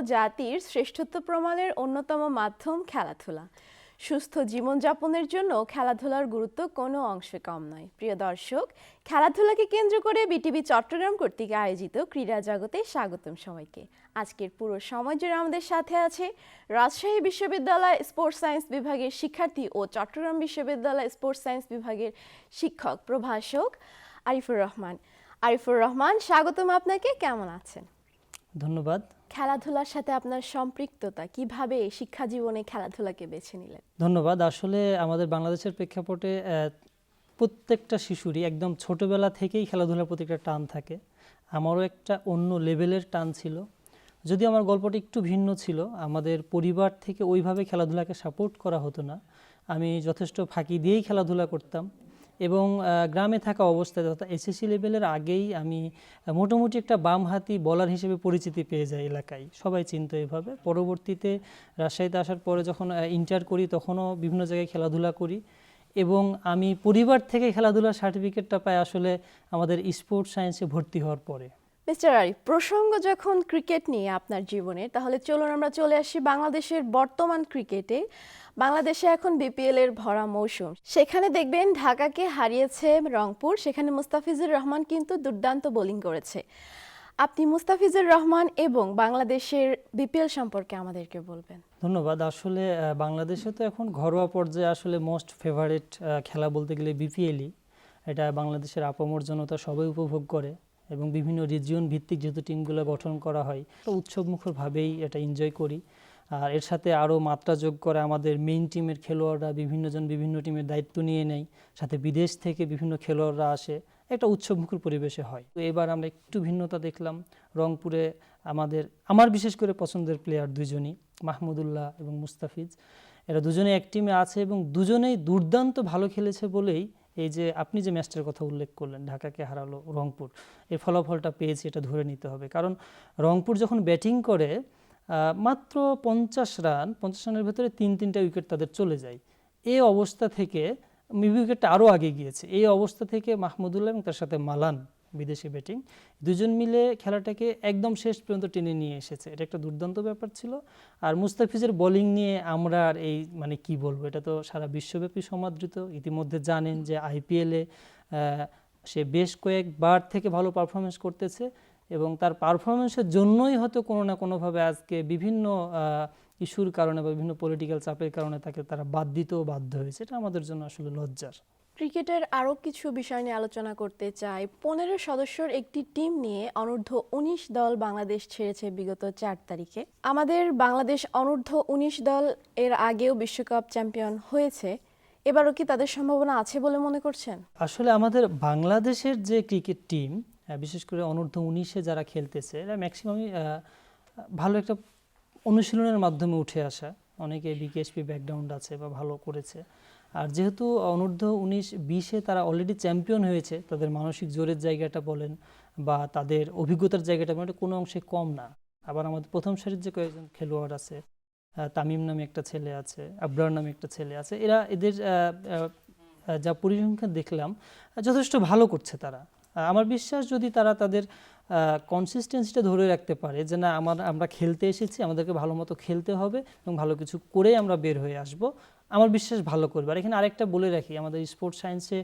জাতির শ্রেষ্ঠত্ব প্রমাণের অন্যতম মাধ্যম খেলাধুলা। সুস্থ জীবনযাপনের জন্য খেলাধুলার গুরুত্ব কোনো অংশে কম নয়। প্রিয় দর্শক, খেলাধুলাকে কেন্দ্র করে বিটিভি চট্টগ্রাম কর্তৃক আয়োজিত ক্রীড়া জগতে স্বাগতম সবাইকে। আজকের পুরো সময় জুড়ে আমাদের সাথে আছে রাজশাহী বিশ্ববিদ্যালয় স্পোর্টস সায়েন্স বিভাগের শিক্ষার্থী ও চট্টগ্রাম বিশ্ববিদ্যালয় স্পোর্টস সায়েন্স বিভাগের শিক্ষক প্রভাষক আরিফুর রহমান। আরিফুর রহমান, স্বাগতম আপনাকে। কেমন আছেন? ধন্যবাদ। খেলাধুলার সাথে আপনার সম্পৃক্ততা, কীভাবে শিক্ষা জীবনে খেলাধুলাকে বেছে নিলেন? ধন্যবাদ। আসলে আমাদের বাংলাদেশের প্রেক্ষাপটে প্রত্যেকটা শিশুরই একদম ছোটবেলা থেকেই খেলাধুলার প্রতি একটা টান থাকে। আমারও একটা অন্য লেভেলের টান ছিল। যদি আমার গল্পটা একটু ভিন্ন ছিল, আমাদের পরিবার থেকে ওইভাবে খেলাধুলাকে সাপোর্ট করা হতো না। আমি যথেষ্ট ফাঁকি দিয়েই খেলাধুলা করতাম। এবং গ্রামে থাকা অবস্থায় অর্থাৎ এসএসসি লেভেলের আগেই আমি মোটামুটি একটা বামহাতি বলার হিসেবে পরিচিতি পেয়ে যাই এলাকায়। সবাই চিনতো এভাবে। পরবর্তীতে রাজশাহীতে আসার পরে যখন ইন্টার করি, তখনও বিভিন্ন জায়গায় খেলাধুলা করি এবং আমি পরিবার থেকে খেলাধুলার সার্টিফিকেটটা পাই আসলে আমাদের স্পোর্টস সায়েন্সে ভর্তি হওয়ার পরে। মিস্টার আরিফ, প্রসঙ্গ যখন ক্রিকেট নিয়ে আপনার জীবনে, তাহলে চলুন আমরা চলে আসি বাংলাদেশের বর্তমান ক্রিকেটে বাংলাদেশে এখন বিপিএল এর ভরা মৌসুম। সেখানে দেখবেন ঢাকাকে হারিয়েছে রংপুর, সেখানে মুস্তাফিজুর রহমান কিন্তু দুর্দান্ত বোলিং করেছে। আপনি মুস্তাফিজুর রহমান এবং বাংলাদেশের বিপিএল সম্পর্কে আমাদেরকে বলবেন। ধন্যবাদ। আসলে বাংলাদেশে তো এখন ঘরোয়া পর্যায়ে আসলে মোস্ট ফেভারিট খেলা বলতে গেলে বিপিএলই এটা বাংলাদেশের আপামর সবাই উপভোগ করে এবং বিভিন্ন রিজিয়ন ভিত্তিক যেহেতু টিমগুলো গঠন করা হয়, তো উৎসবমুখরভাবেই এটা এনজয় করি। আর এর সাথে আরও মাত্রা যোগ করে আমাদের মেইন টিমের খেলোয়াড়রা বিভিন্নজন বিভিন্ন টিমের দায়িত্ব নিয়ে নেয়। সাথে বিদেশ থেকে বিভিন্ন খেলোয়াড়রা আসে। একটা উৎসবমুখর পরিবেশে হয়। তো এবার আমরা একটু ভিন্নতা দেখলাম। রংপুরে আমাদের, আমার বিশেষ করে পছন্দের প্লেয়ার দুজনই, মাহমুদুল্লাহ এবং মুস্তাফিজ। এরা দুজনে এক টিমে আছে এবং দুজনেই দুর্দান্ত ভালো খেলেছে বলেই এই যে আপনি যে ম্যাচটার কথা উল্লেখ করলেন, ঢাকাকে হারালো রংপুর এই ফলাফলটা পেয়েছি, এটা ধরে নিতে হবে। কারণ রংপুর যখন ব্যাটিং করে মাত্র পঞ্চাশ রান, পঞ্চাশ রানের ভেতরে তিন তিনটা উইকেট তাদের চলে যায়। এই অবস্থা থেকে উইকেটটা আরও আগে গিয়েছে। এই অবস্থা থেকে মাহমুদুল্লাহ এবং তার সাথে মালান, বিদেশি ব্যাটিং। দুজন মিলে খেলাটাকে একদম শেষ পর্যন্ত টেনে নিয়ে এসেছে। এটা একটা দুর্দান্ত ব্যাপার ছিল। আর মুস্তাফিজের বোলিং নিয়ে আমরা আর এই মানে কি বলব, এটা তো সারা বিশ্বব্যাপী সমাদৃত। ইতিমধ্যে জানেন যে আইপিএলে সে বেশ কয়েকবার থেকে ভালো পারফরমেন্স করতেছে। এবং তার পারফরমেন্সের জন্যই হয়তো কোনো না কোনোভাবে আজকে বিভিন্ন ইস্যুর কারণে বা বিভিন্ন পলিটিক্যাল চাপের কারণে তাকে তারা বাদ দিতেও বাধ্য হয়েছে। এটা আমাদের জন্য আসলে লজ্জার। ক্রিকেটের আরও কিছু বিষয় নিয়ে আলোচনা করতে চাই। পনেরো সদস্যর একটি টিম নিয়ে অনূর্ধ্ব উনিশ দল বাংলাদেশ ছেড়েছে বিগত চার তারিখে। আমাদের বাংলাদেশ অনূর্ধ্ব উনিশ দল এর আগেও বিশ্বকাপ চ্যাম্পিয়ন হয়েছে। এবারও কি তাদের সম্ভাবনা আছে বলে মনে করছেন? আসলে আমাদের বাংলাদেশের যে ক্রিকেট টিম বিশেষ করে অনূর্ধ্ব উনিশে যারা খেলতেছে, এরা ম্যাক্সিমামই ভালো একটা অনুশীলনের মাধ্যমে উঠে আসা। অনেকে বিকেএসপি ব্যাকগ্রাউন্ড আছে বা ভালো করেছে। আর যেহেতু অনূর্ধ্ব উনিশ বিশে তারা অলরেডি চ্যাম্পিয়ন হয়েছে, তাদের মানসিক জোরের জায়গাটা বলেন বা তাদের অভিজ্ঞতার জায়গাটা বলেন কোনো অংশে কম না। আবার আমাদের প্রথম সারির যে কয়েকজন খেলোয়াড় আছে তামিম নামে একটা ছেলে আছে, আবরার নামে একটা ছেলে আছে, এরা এদের যা পরিসংখ্যান দেখলাম যথেষ্ট ভালো করছে তারা। আমার বিশ্বাস যদি তারা তাদের কনসিস্টেন্সিটা ধরে রাখতে পারে যে না, আমার, আমরা খেলতে এসেছি, আমাদেরকে ভালো মতো খেলতে হবে এবং ভালো কিছু করে আমরা বের হয়ে আসব, আমার বিশ্বাস ভালো করবে। আর এখানে আরেকটা বলে রাখি, আমাদের স্পোর্টস সায়েন্সে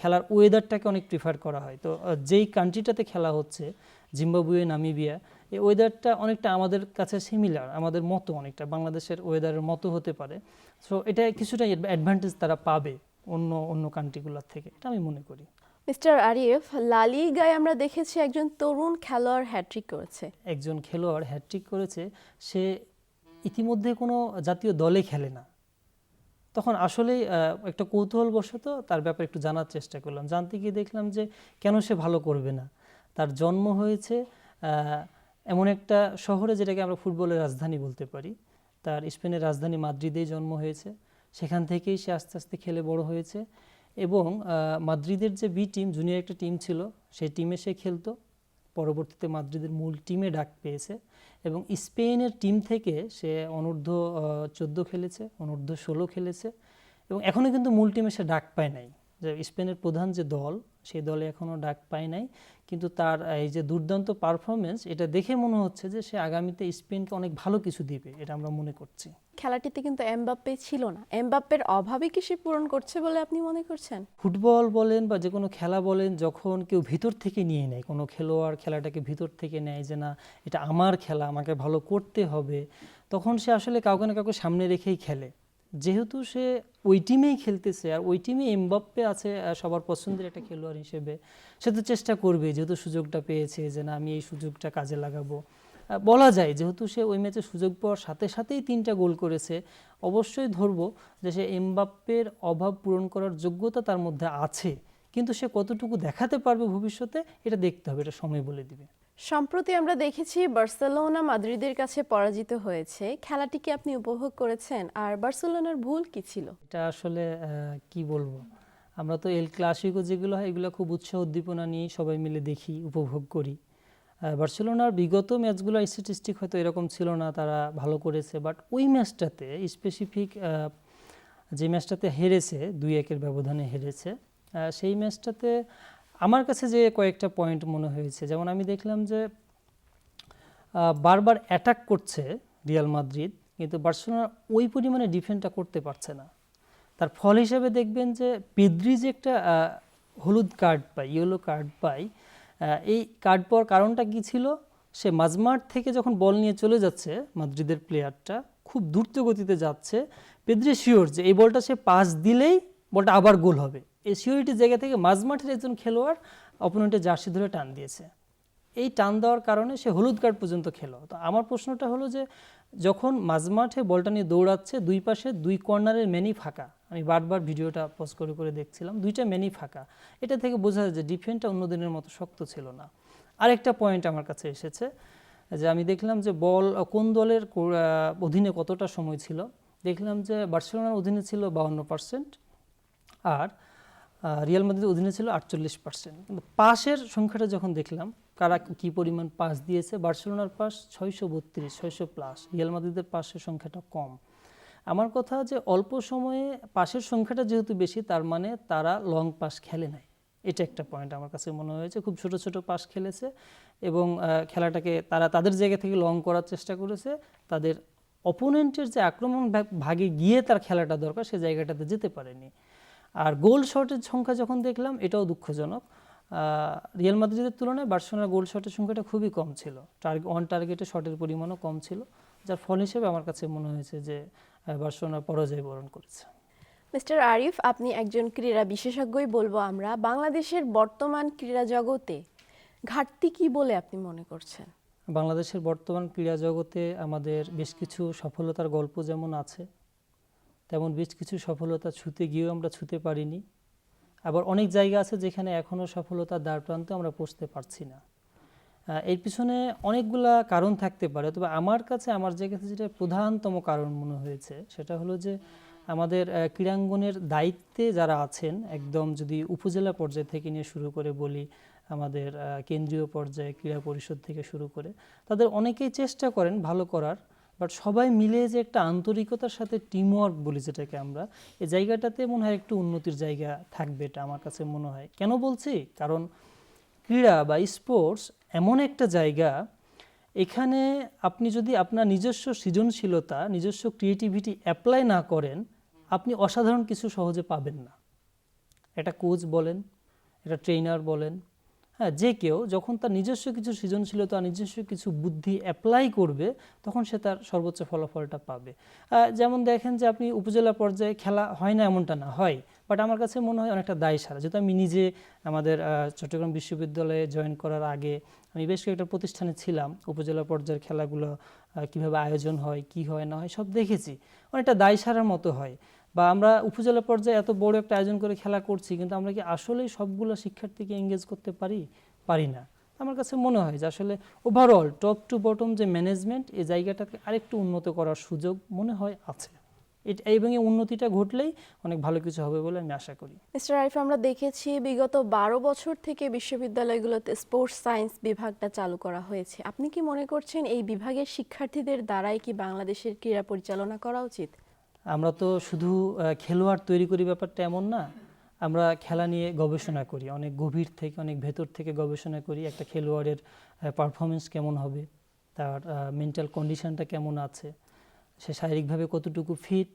খেলার ওয়েদারটাকে অনেক প্রিফার করা হয়। তো যেই কান্ট্রিটাতে খেলা হচ্ছে জিম্বাবুয়ে নামিবিয়া এই ওয়েদারটা অনেকটা আমাদের কাছে সিমিলার আমাদের মতো অনেকটা, বাংলাদেশের ওয়েদারের মতো হতে পারে। সো এটা কিছুটা অ্যাডভান্টেজ তারা পাবে অন্য অন্য কান্ট্রিগুলোর থেকে, এটা আমি মনে করি। মিস্টার আরিফ লালিগায় আমরা দেখেছি একজন তরুণ খেলোয়াড় হ্যাট্রিক করেছে। একজন খেলোয়াড় হ্যাট্রিক করেছে সে ইতিমধ্যে কোনো জাতীয় দলে খেলে না। তখন আসলেই আহ, একটা কৌতূহলবশত তার ব্যাপারে একটু জানার চেষ্টা করলাম। জানতে গিয়ে দেখলাম যে কেন সে ভালো করবে না। তার জন্ম হয়েছে এমন একটা শহরে যেটাকে আমরা ফুটবলের রাজধানী বলতে পারি। তার স্পেনের রাজধানী মাদ্রিদেই জন্ম হয়েছে। সেখান থেকেই সে আস্তে আস্তে খেলে বড় হয়েছে। এবং মাদ্রিদের যে বি টিম জুনিয়র একটা টিম ছিল, সেই টিমে সে খেলতো। পরবর্তীতে মাদ্রিদের মূল টিমে ডাক পেয়েছে এবং স্পেনের টিম থেকে সে অনূর্ধ্ব চোদ্দ খেলেছে, অনূর্ধ্ব ষোলো খেলেছে এবং এখনও কিন্তু মূল টিমে সে ডাক পায় নাই। যে স্পেনের প্রধান যে দল, সেই দলে এখনও ডাক পায় নাই। কিন্তু তার এই যে দুর্দান্ত পারফরমেন্স এটা দেখে মনে হচ্ছে যে সে আগামীতে স্পেনকে অনেক ভালো কিছু দিবে এটা আমরা মনে করছি। খেলাটিতে কিন্তু এমবাপ্পে ছিল না। এমবাপ্পের অভাবে কি সে পূরণ করছে বলে আপনি মনে করছেন? ফুটবল বলেন বা যে কোনো খেলা বলেন যখন কেউ ভিতর থেকে নিয়ে নেয় কোনো খেলোয়াড় খেলাটাকে ভিতর থেকে নেয় যে না এটা আমার খেলা আমাকে ভালো করতে হবে তখন সে আসলে কাউকে না কাউকে সামনে রেখেই খেলে। যেহেতু সে ওই টিমেই খেলতেছে আর ওই টিমে এমবাপ্পে আছে সবার পছন্দের একটা খেলোয়াড় হিসেবে, সে তো চেষ্টা করবে যেহেতু সুযোগটা পেয়েছে যে না, আমি এই সুযোগটা কাজে লাগাবো। বলা যায় যেহেতু সে ওই ম্যাচে সুযোগ পাওয়ার সাথে সাথেই তিনটা গোল করেছে, অবশ্যই ধরবো যে সে এমবাপ্পের অভাব পূরণ করার যোগ্যতা তার মধ্যে আছে, কিন্তু সে কতটুকু দেখাতে পারবে ভবিষ্যতে, এটা দেখতে হবে, এটা সময় বলে দিবে। সম্প্রতি আমরা দেখেছি বার্সেলোনা মাদ্রিদের কাছে পরাজিত হয়েছে। খেলাটিকে আপনি উপভোগ করেছেন? আর বার্সেলোনার ভুল কি ছিল? এটা আসলে কি বলব? আমরা তো এল ক্লাসিকো যেগুলো হয়, এগুলো খুব উৎসাহ উদ্দীপনা নিয়ে সবাই মিলে দেখি, উপভোগ করি। বার্সেলোনার বিগত ম্যাচগুলো স্ট্যাটিস্টিক হয়তো এরকম ছিল না, তারা ভালো করেছে। বাট ওই ম্যাচটাতে স্পেসিফিক যে ম্যাচটাতে হেরেছে, দুই একের ব্যবধানে হেরেছে সেই ম্যাচটাতে আমার কাছে যে কয়েকটা পয়েন্ট মনে হয়েছে, যেমন আমি দেখলাম যে বারবার অ্যাটাক করছে রিয়াল মাদ্রিদ কিন্তু বার্সেলোনা ওই পরিমাণে ডিফেন্ডটা করতে পারছে না। তার ফল হিসেবে দেখবেন যে পেদ্রি যে একটা হলুদ কার্ড পায় ইয়েলো কার্ড পায় এই কার্ড পাওয়ার কারণটা কি ছিল? সে মাঝমাঠ থেকে যখন বল নিয়ে চলে যাচ্ছে মাদ্রিদের প্লেয়ারটা খুব দ্রুত গতিতে যাচ্ছে। পেদ্রি শিওর যে, এই বলটা সে পাস দিলেই বলটা আবার গোল হবে। এই সিওরিটির জায়গা থেকে মাঝমাঠের একজন খেলোয়াড় অপোনেন্টের জার্সি ধরে টান দিয়েছে। এই টান দেওয়ার কারণে সে হলুদ কার্ড পর্যন্ত খেলো। তো আমার প্রশ্নটা হলো যে, যখন মাঝমাঠে বলটা নিয়ে দৌড়াচ্ছে, দুই পাশে দুই কর্নারের মেনি ফাঁকা। আমি বারবার ভিডিওটা পোস্ট করে করে দেখছিলাম, দুইটা মেনি ফাঁকা। এটা থেকে বোঝা যায় যে ডিফেন্সটা অন্য দিনের মতো শক্ত ছিল না। আরেকটা পয়েন্ট আমার কাছে এসেছে, যে আমি দেখলাম যে বল কোন দলের অধীনে কতটা সময় ছিল। দেখলাম যে বার্সেলোনার অধীনে ছিল বাউন্ন পার্সেন্ট আর রিয়াল মাদ্রিদের অধীনে ছিল আটচল্লিশ পার্সেন্ট কিন্তু পাসের সংখ্যাটা যখন দেখলাম, কারা কি পরিমাণ পাস দিয়েছে, বার্সেলোনার পাস ছয়শো বত্রিশ, ছয়শো প্লাস। রিয়াল মাদ্রিদের পাসের সংখ্যাটা কম। আমার কথা যে অল্প সময়ে পাসের সংখ্যাটা যেহেতু বেশি, তার মানে তারা লং পাস খেলে নাই। এটা একটা পয়েন্ট আমার কাছে মনে হয়েছে। খুব ছোট ছোট পাস খেলেছে এবং খেলাটাকে তারা তাদের জায়গা থেকে লং করার চেষ্টা করেছে। তাদের অপোনেন্টের যে আক্রমণ ভাগে গিয়ে তার খেলাটা দরকার, সে জায়গাটাতে যেতে পারেনি। আর গোল শটের সংখ্যা যখন দেখলাম এটাও দুঃখজনক। রিয়াল মাদ্রিদের তুলনায় বার্সেলোনার গোল শটের সংখ্যাটা খুবই কম ছিল। টার্গেট অন টার্গেটে শটের পরিমাণও কম ছিল যার ফল হিসেবে আমার কাছে মনে হয়েছে যে বার্সেলোনা পরাজয় বরণ করেছে। মিস্টার আরিফ আপনি একজন ক্রীড়া বিশেষজ্ঞই বলব আমরা বাংলাদেশের বর্তমান ক্রীড়া জগতে ঘাটতি কি বলে আপনি মনে করছেন? বাংলাদেশের বর্তমান ক্রীড়া জগতে আমাদের বেশ কিছু সফলতার গল্প যেমন আছে তেমন বেশ কিছু সফলতা ছুতে গিয়েও আমরা ছুতে পারিনি। আবার অনেক জায়গা আছে যেখানে এখনও সফলতার দ্বার প্রান্তে আমরা পৌঁছতে পারছি না। এর পিছনে অনেকগুলা কারণ থাকতে পারে, তবে আমার কাছে, আমার জায়গা থেকে যেটা প্রধানতম কারণ মনে হয়েছে, সেটা হলো যে আমাদের ক্রীড়াঙ্গনের দায়িত্বে যারা আছেন, একদম যদি উপজেলা পর্যায় থেকে নিয়ে শুরু করে বলি, আমাদের কেন্দ্রীয় পর্যায়ে ক্রীড়া পরিষদ থেকে শুরু করে, তাদের অনেকেই চেষ্টা করেন ভালো করার। বাট সবাই মিলে যে একটা আন্তরিকতার সাথে টিমওয়ার্ক বলি যেটাকে আমরা এই জায়গাটাতে মনে হয় একটু উন্নতির জায়গা থাকবে এটা আমার কাছে মনে হয়। কেন বলছি? কারণ ক্রীড়া বা স্পোর্টস এমন একটা জায়গা, এখানে আপনি যদি আপনার নিজস্ব সৃজনশীলতা, নিজস্ব ক্রিয়েটিভিটি অ্যাপ্লাই না করেন, আপনি অসাধারণ কিছু সহজে পাবেন না। একটা কোচ বলেন, একটা ট্রেনার বলেন হ্যাঁ যে কেউ যখন তার নিজস্ব কিছু সৃজনশীলতা, নিজস্ব কিছু বুদ্ধি অ্যাপ্লাই করবে, তখন সে তার সর্বোচ্চ ফলাফলটা পাবে। যেমন দেখেন যে আপনি উপজেলা পর্যায়ে খেলা হয় না এমনটা না, হয়। বাট আমার কাছে মনে হয় অনেকটা দায় সারা যেহেতু আমি নিজে আমাদের চট্টগ্রাম বিশ্ববিদ্যালয়ে জয়েন করার আগে আমি বেশ কয়েকটা প্রতিষ্ঠানে ছিলাম। উপজেলা পর্যায়ের খেলাগুলো কীভাবে আয়োজন হয়, কি হয়, না হয়, সব দেখেছি। অনেকটা দায় সারার মতো হয়। বা আমরা উপজেলা পর্যায়ে এত বড় একটা আয়োজন করে খেলা করছি, কিন্তু আমরা কি আসলেই সবগুলো শিক্ষার্থীকে এঙ্গেজ করতে পারি? পারি না। আমার কাছে মনে হয় যে আসলে ওভারঅল টপ টু বটম যে ম্যানেজমেন্ট এই জায়গাটাকে আরেকটু উন্নত করার সুযোগ মনে হয় আছে। এটা এবং এই উন্নতিটা ঘটলেই অনেক ভালো কিছু হবে বলে আমি আশা করি। মিস্টার আরিফ, আমরা দেখেছি বিগত বারো বছর থেকে বিশ্ববিদ্যালয়গুলোতে স্পোর্টস সায়েন্স বিভাগটা চালু করা হয়েছে। আপনি কি মনে করছেন এই বিভাগের শিক্ষার্থীদের দ্বারাই কি বাংলাদেশের ক্রীড়া পরিচালনা করা উচিত? আমরা তো শুধু খেলোয়াড় তৈরি করি ব্যাপারটা এমন না, আমরা খেলা নিয়ে গবেষণা করি। অনেক গভীর থেকে, অনেক ভেতর থেকে গবেষণা করি একটা খেলোয়াড়ের পারফরমেন্স কেমন হবে, তার মেন্টাল কন্ডিশনটা কেমন আছে, সে শারীরিকভাবে কতটুকু ফিট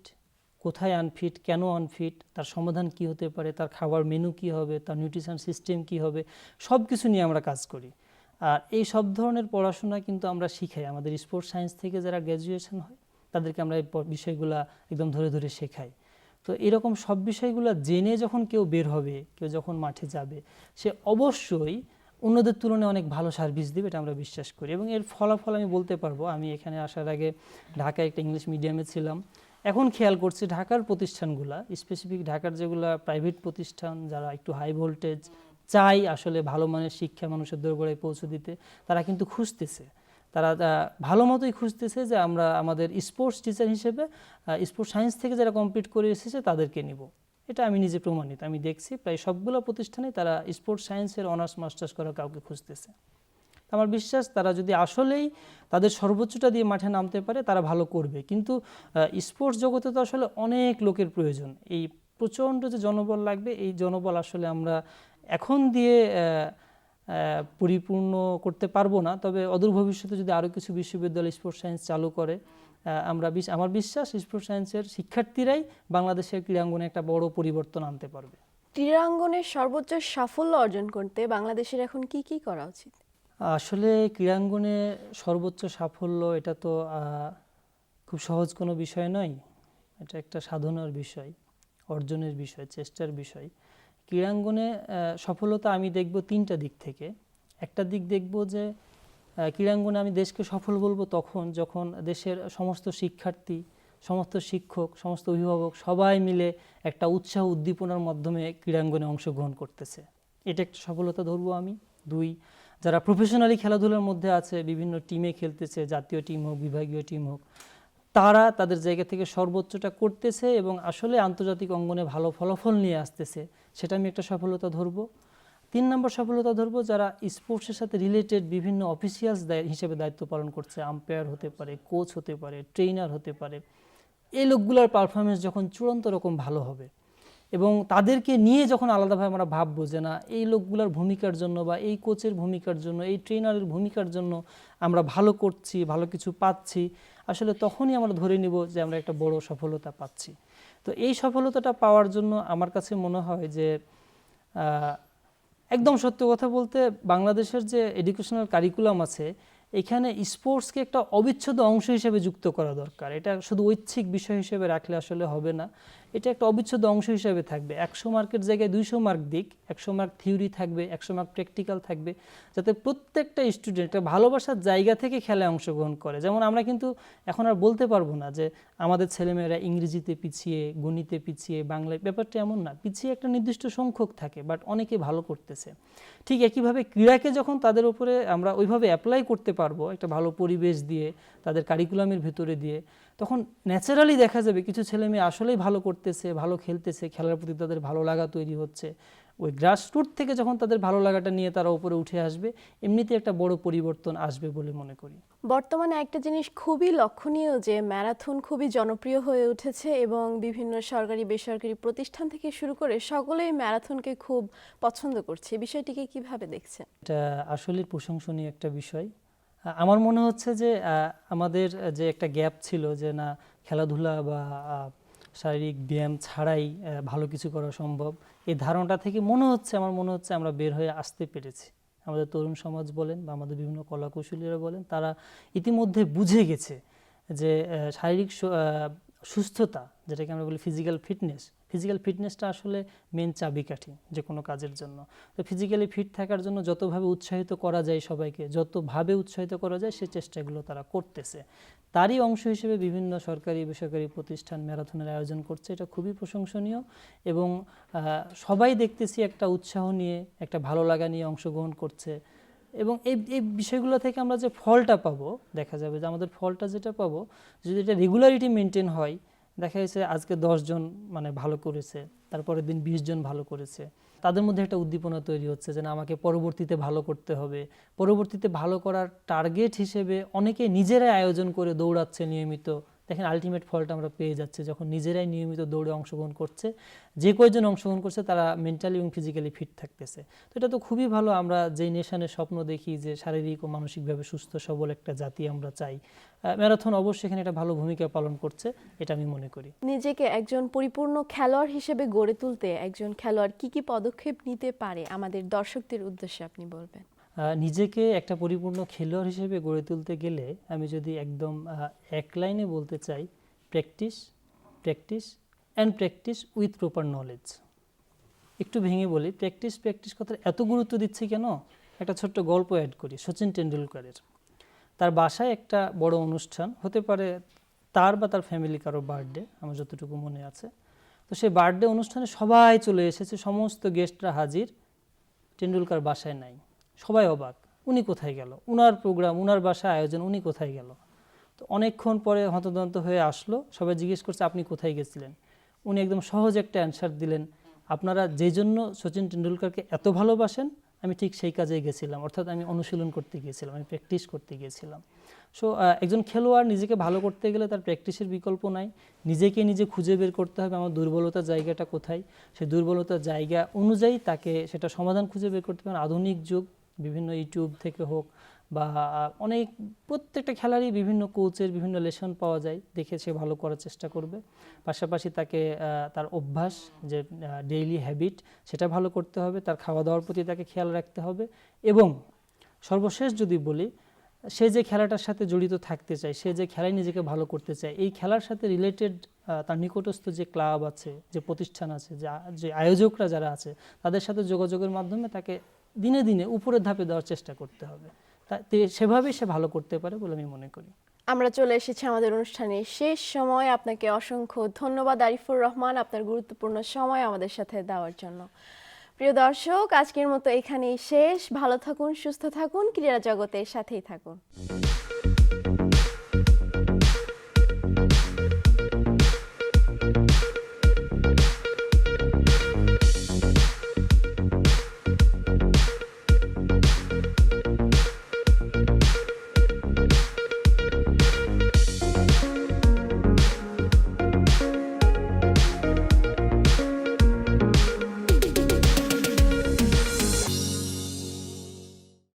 কোথায় আনফিট কেন আনফিট তার সমাধান কি হতে পারে, তার খাবার মেনু কি হবে, তার নিউট্রিশন সিস্টেম কি হবে সব কিছু নিয়ে আমরা কাজ করি। আর এই সব ধরনের পড়াশোনা কিন্তু আমরা শিখাই। আমাদের স্পোর্টস সায়েন্স থেকে যারা গ্র্যাজুয়েশন হয় তাদেরকে আমরা এই বিষয়গুলা একদম ধরে ধরে শেখাই। তো এরকম সব বিষয়গুলো জেনে যখন কেউ বের হবে, কেউ যখন মাঠে যাবে, সে অবশ্যই অন্যদের তুলনায় অনেক ভালো সার্ভিস দেবে এটা আমরা বিশ্বাস করি। এবং এর ফলাফল আমি বলতে পারব, আমি এখানে আসার আগে ঢাকায় একটা ইংলিশ মিডিয়ামে ছিলাম। এখন খেয়াল করছি ঢাকার প্রতিষ্ঠানগুলা স্পেসিফিক ঢাকার যেগুলা প্রাইভেট প্রতিষ্ঠান যারা একটু হাই ভোল্টেজ চাই আসলে ভালো মানের শিক্ষা মানুষের দোরগোড়ায় পৌঁছে দিতে, তারা কিন্তু খুঁজতেছে। তারা ভালো মতোই খুঁজতেছে যে আমরা আমাদের স্পোর্টস টিচার হিসেবে স্পোর্টস সায়েন্স থেকে যারা কমপ্লিট করে এসেছে তাদেরকে নিব। এটা আমি নিজে প্রমাণিত। আমি দেখছি প্রায় সবগুলো প্রতিষ্ঠানে তারা স্পোর্টস সায়েন্সের অনার্স মাস্টার্স করা কাউকে খুঁজতেছে। আমার বিশ্বাস তারা যদি আসলেই তাদের সর্বোচ্চটা দিয়ে মাঠে নামতে পারে, তারা ভালো করবে। কিন্তু স্পোর্টস জগতে তো আসলে অনেক লোকের প্রয়োজন। এই প্রচণ্ড যে জনবল লাগবে, এই জনবল আসলে আমরা এখন দিয়ে পরিপূর্ণ করতে পারব না। তবে অদূর ভবিষ্যতে যদি আরও কিছু বিশ্ববিদ্যালয় স্পোর্টস সায়েন্স চালু করে আমরা বিশ- আমার বিশ্বাস স্পোর্টস সায়েন্সের শিক্ষার্থীরাই বাংলাদেশের ক্রীড়াঙ্গনে একটা বড় পরিবর্তন আনতে পারবে। ক্রীড়াঙ্গনের সর্বোচ্চ সাফল্য অর্জন করতে বাংলাদেশের এখন কি কি করা উচিত? আসলে ক্রীড়াঙ্গনে সর্বোচ্চ সাফল্য এটা তো খুব সহজ কোনো বিষয় নয়। এটা একটা সাধনার বিষয় অর্জনের বিষয় চেষ্টার বিষয়। ক্রীড়াঙ্গনে সফলতা আমি দেখব তিনটা দিক থেকে। একটা দিক দেখব যে ক্রীড়াঙ্গনে আমি দেশকে সফল বলব তখন যখন দেশের সমস্ত শিক্ষার্থী, সমস্ত শিক্ষক, সমস্ত অভিভাবক সবাই মিলে একটা উৎসাহ উদ্দীপনার মাধ্যমে ক্রীড়াঙ্গনে অংশগ্রহণ করতেছে। এটা একটা সফলতা ধরবো আমি। দুই, যারা প্রফেশনালি খেলাধুলার মধ্যে আছে, বিভিন্ন টিমে খেলতেছে, জাতীয় টিম হোক, বিভাগীয় টিম হোক, তারা তাদের জায়গা থেকে সর্বোচ্চটা করতেছে এবং আসলে আন্তর্জাতিক অঙ্গনে ভালো ফলাফল নিয়ে আসতেছে। সেটা আমি একটা সফলতা ধরবো। তিন নম্বর সফলতা ধরবো যারা স্পোর্টসের সাথে রিলেটেড বিভিন্ন অফিসিয়ালস হিসেবে দায়িত্ব পালন করছে। আম্পায়ার হতে পারে, কোচ হতে পারে ট্রেনার হতে পারে। এই লোকগুলোর পারফরমেন্স যখন চূড়ান্ত রকম ভালো হবে এবং তাদেরকে নিয়ে যখন আলাদাভাবে আমরা ভাববো যে না, এই লোকগুলোর ভূমিকার জন্য বা এই কোচের ভূমিকার জন্য, এই ট্রেনারের ভূমিকার জন্য আমরা ভালো করছি, ভালো কিছু পাচ্ছি, আসলে তখনই আমরা ধরে নিব যে আমরা একটা বড় সফলতা পাচ্ছি। তো এই সফলতাটা পাওয়ার জন্য আমার কাছে মনে হয় যে একদম সত্য কথা বলতে বাংলাদেশের যে এডুকেশনাল কারিকুলাম আছে, এখানে স্পোর্টসকে একটা অবিচ্ছেদ্য অংশ হিসেবে যুক্ত করা দরকার। এটা শুধু ঐচ্ছিক বিষয় হিসেবে রাখলে আসলে হবে না। এটা একটা অবিচ্ছেদ্য অংশ হিসেবে থাকবে। একশো মার্কের জায়গায় দুইশো মার্ক দিক, একশো মার্ক থিওরি থাকবে, একশো মার্ক প্র্যাকটিক্যাল থাকবে, যাতে প্রত্যেকটা স্টুডেন্ট একটা ভালোবাসার জায়গা থেকে খেলায় অংশগ্রহণ করে। যেমন আমরা কিন্তু এখন আর বলতে পারব না যে আমাদের ছেলেমেয়েরা ইংরেজিতে পিছিয়ে, গণিতে পিছিয়ে, বাংলায়, ব্যাপারটা এমন না। পিছিয়ে একটা নির্দিষ্ট সংখ্যক থাকে বাট অনেকে ভালো করতেছে। ঠিক একইভাবে ক্রীড়াকে যখন তাদের উপরে আমরা ওইভাবে অ্যাপ্লাই করতে পারব, একটা ভালো পরিবেশ দিয়ে, তাদের কারিকুলামের ভেতরে দিয়ে তখন ন্যাচারালি দেখা যাবে কিছু ছেলে মেয়ে আসলেই ভালো করতেছে ভালো খেলতেছে খেলার প্রতি তাদের ভালো লাগা তৈরি হচ্ছে। ওই গ্রাসরুট থেকে যখন তাদের ভালো লাগাটা নিয়ে তারা উপরে উঠে আসবে এমনিতে একটা বড় পরিবর্তন আসবে বলে মনে করি। বর্তমানে একটা জিনিস খুবই লক্ষণীয় যে ম্যারাথন খুবই জনপ্রিয় হয়ে উঠেছে এবং বিভিন্ন সরকারি বেসরকারি প্রতিষ্ঠান থেকে শুরু করে সকলেই ম্যারাথনকে খুব পছন্দ করছে। বিষয়টিকে কীভাবে দেখছেন? এটা আসলে প্রশংসনীয় একটা বিষয়। আমার মনে হচ্ছে যে আমাদের যে একটা গ্যাপ ছিল যে, না, খেলাধুলা বা শারীরিক ব্যায়াম ছাড়াই ভালো কিছু করা সম্ভব, এই ধারণাটা থেকে মনে হচ্ছে, আমার মনে হচ্ছে আমরা বের হয়ে আসতে পেরেছি। আমাদের তরুণ সমাজ বলেন বা আমাদের বিভিন্ন কলাকুশলীরা বলেন, তারা ইতিমধ্যে বুঝে গেছে যে শারীরিক সুস্থতা, যেটাকে আমরা বলি ফিজিক্যাল ফিটনেস ফিজিক্যাল ফিটনেসটা আসলে মেন চাবিকাঠি যে কোনো কাজের জন্য। তো ফিজিক্যালি ফিট থাকার জন্য যতভাবে উৎসাহিত করা যায় সবাইকে, যতভাবে উৎসাহিত করা যায় সে চেষ্টাগুলো তারা করতেছে। তারই অংশ হিসেবে বিভিন্ন সরকারি, বেসরকারি প্রতিষ্ঠান ম্যারাথনের আয়োজন করছে, এটা খুবই প্রশংসনীয় এবং সবাই দেখতেছি একটা উৎসাহ নিয়ে, একটা ভালো লাগা নিয়ে অংশগ্রহণ করছে এবং এই এই বিষয়গুলো থেকে আমরা যে ফলটা পাবো, দেখা যাবে যে আমাদের ফলটা যেটা পাবো, যদি এটা রেগুলারিটি মেনটেন হয় দেখা যাচ্ছে আজকে জন মানে ভালো করেছে, তারপরের দিন বিশ জন ভালো করেছে। তাদের মধ্যে একটা উদ্দীপনা তৈরি হচ্ছে যে না, আমাকে পরবর্তীতে ভালো করতে হবে। পরবর্তীতে ভালো করার টার্গেট হিসেবে অনেকে নিজেরাই আয়োজন করে দৌড়াচ্ছে নিয়মিত। দেখেন আলটিমেট ফলটা আমরা পেয়ে যাচ্ছি যখন নিজেরাই নিয়মিত দৌড়ে অংশগ্রহণ করছে। যে কয়জন অংশগ্রহণ করছে তারা মেন্টালি এবং ফিজিক্যালি ফিট থাকতেছে। তো এটা তো খুবই ভালো, আমরা যেই নেশনের স্বপ্ন দেখি যে শারীরিক ও মানসিকভাবে সুস্থ, সবল একটা জাতি আমরা চাই। ম্যারাথন অবশ্যই এখানে একটা ভালো ভূমিকা পালন করছে, এটা আমি মনে করি। নিজেকে একজন পরিপূর্ণ খেলোয়াড় হিসেবে গড়ে তুলতে একজন খেলোয়াড় কি কি পদক্ষেপ নিতে পারে আমাদের দর্শকদের উদ্দেশ্যে আপনি বলবেন? নিজেকে একটা পরিপূর্ণ খেলোয়াড় হিসেবে গড়ে তুলতে গেলে আমি যদি একদম এক লাইনে বলতে চাই practice practice and practice with proper knowledge একটু ভেঙে বলি প্র্যাকটিস প্র্যাকটিস কথা এত গুরুত্ব দিচ্ছি কেন? একটা ছোট্ট গল্প অ্যাড করি, সচিন টেন্ডুলকারের তার বাসায় একটা বড় অনুষ্ঠান, হতে পারে তার বা তার ফ্যামিলি কারও বার্থডে আমার যতটুকু মনে আছে। তো সেই বার্থডে অনুষ্ঠানে সবাই চলে এসেছে, সমস্ত গেস্টরা হাজির টেন্ডুলকার বাসায় নাই। সবাই অবাক, উনি কোথায় গেল? উনার প্রোগ্রাম উনার বাসায় আয়োজন, উনি কোথায় গেল? তো অনেকক্ষণ পরে হতদন্ত হয়ে আসলো, সবাই জিজ্ঞেস করছে, আপনি কোথায় গেছিলেন? উনি একদম সহজ একটা অ্যান্সার দিলেন, আপনারা যেই জন্য সচিন টেন্ডুলকারকে এত ভালোবাসেন, আমি ঠিক সেই কাজেই গেছিলাম, অর্থাৎ আমি অনুশীলন করতে গিয়েছিলাম, আমি প্র্যাকটিস করতে গিয়েছিলাম। সো একজন খেলোয়াড় নিজেকে ভালো করতে গেলে তার প্র্যাকটিসের বিকল্প নাই, নিজেকে নিজে খুঁজে বের করতে হবে, আমার দুর্বলতার জায়গাটা কোথায়? সেই দুর্বলতার জায়গা অনুযায়ী তাকে সেটা সমাধান খুঁজে বের করতে হবে, আধুনিক যুগ বিভিন্ন ইউটিউব থেকে হোক বা, অনেক প্রত্যেকটা খেলারই বিভিন্ন কোচের বিভিন্ন লেসন পাওয়া যায়, দেখে সে ভালো করার চেষ্টা করবে। পাশাপাশি তাকে তার অভ্যাস যে ডেইলি হ্যাবিট সেটা ভালো করতে হবে, তার খাওয়া দাওয়ার প্রতি তাকে খেয়াল রাখতে হবে এবং সর্বশেষ যদি বলি, সে যে খেলাটার সাথে জড়িত থাকতে চায়, সে যে খেলায় নিজেকে ভালো করতে চায়, এই খেলার সাথে রিলেটেড তার নিকটস্থ যে ক্লাব আছে, যে প্রতিষ্ঠান আছে, যে যে আয়োজকরা যারা আছে, তাদের সাথে যোগাযোগের মাধ্যমে তাকে দিনে দিনে উপরের ধাপে দেওয়ার চেষ্টা করতে হবে। তা সেভাবেই সে ভালো করতে পারে বলে আমি মনে করি। আমরা চলে এসেছি আমাদের অনুষ্ঠানে। শেষ সময় আপনাকে অসংখ্য ধন্যবাদ আরিফুর রহমান আপনার গুরুত্বপূর্ণ সময় আমাদের সাথে দেওয়ার জন্য। প্রিয় দর্শক, আজকের মতো এখানেই শেষ। ভালো থাকুন, সুস্থ থাকুন, ক্রীড়া জগতের সাথেই থাকুন।